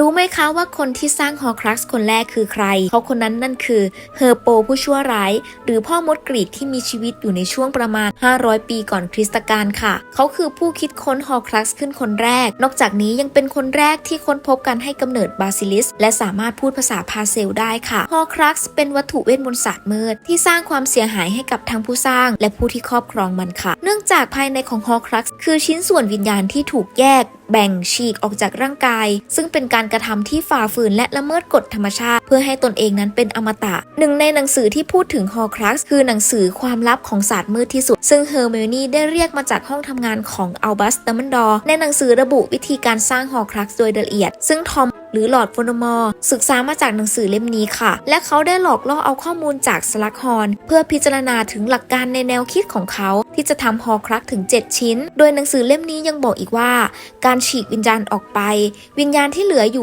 รู้ไหมคะว่าคนที่สร้างฮอครักซ์คนแรกคือใคร เขาคนนั้นนั่นคือเฮอร์โปผู้ชั่วร้าย หรือพ่อมดกรีกที่มีชีวิตอยู่ในช่วงประมาณ 500 ปีก่อนคริสตกาลค่ะ เขาคือผู้คิดค้นฮอครักซ์ขึ้นคนแรก นอกจากนี้ยังเป็นคนแรกที่ค้นพบการให้กำเนิดบาซิลิส และสามารถพูดภาษาพาเซลได้ค่ะฮอครักซ์เป็นวัตถุเวทมนต์ศาสตร์มืดที่สร้างความเสียหายให้กับทั้งผู้สร้าง และผู้ที่ครอบครองมันค่ะ เนื่องจากภายในของฮอครักซ์คือชิ้นส่วนวิญญาณที่ถูกแยกแบ่งฉีกออกจากร่างกาย ซึ่งเป็นการกระทำที่ฝ่าฝืนและละเมิดกฎธรรมชาติ เพื่อให้ตนเองนั้นเป็นอมตะ หนึ่งในหนังสือที่พูดถึงฮอร์ครักซ์คือหนังสือความลับของศาสตร์มืดที่สุด ซึ่งเฮอร์เมลนี่ได้เรียกมาจากห้องทำงานของอัลบัสเตมันดอร์ในหนังสือระบุวิธีการสร้างฮอร์ครักซ์โดยละเอียด ซึ่งทอม หรือหลอดโฟนมอร์ศึกษามาจากหนังสือเล่มนี้ค่ะ และเขาได้หลอกล่อเอาข้อมูลจากสลักฮอนเพื่อพิจารณาถึงหลักการในแนวคิดของเขา ที่จะทำฮอครักถึง 7 ชิ้น โดยหนังสือเล่มนี้ยังบอกอีกว่า การฉีกวิญญาณออกไป วิญญาณที่เหลืออยู่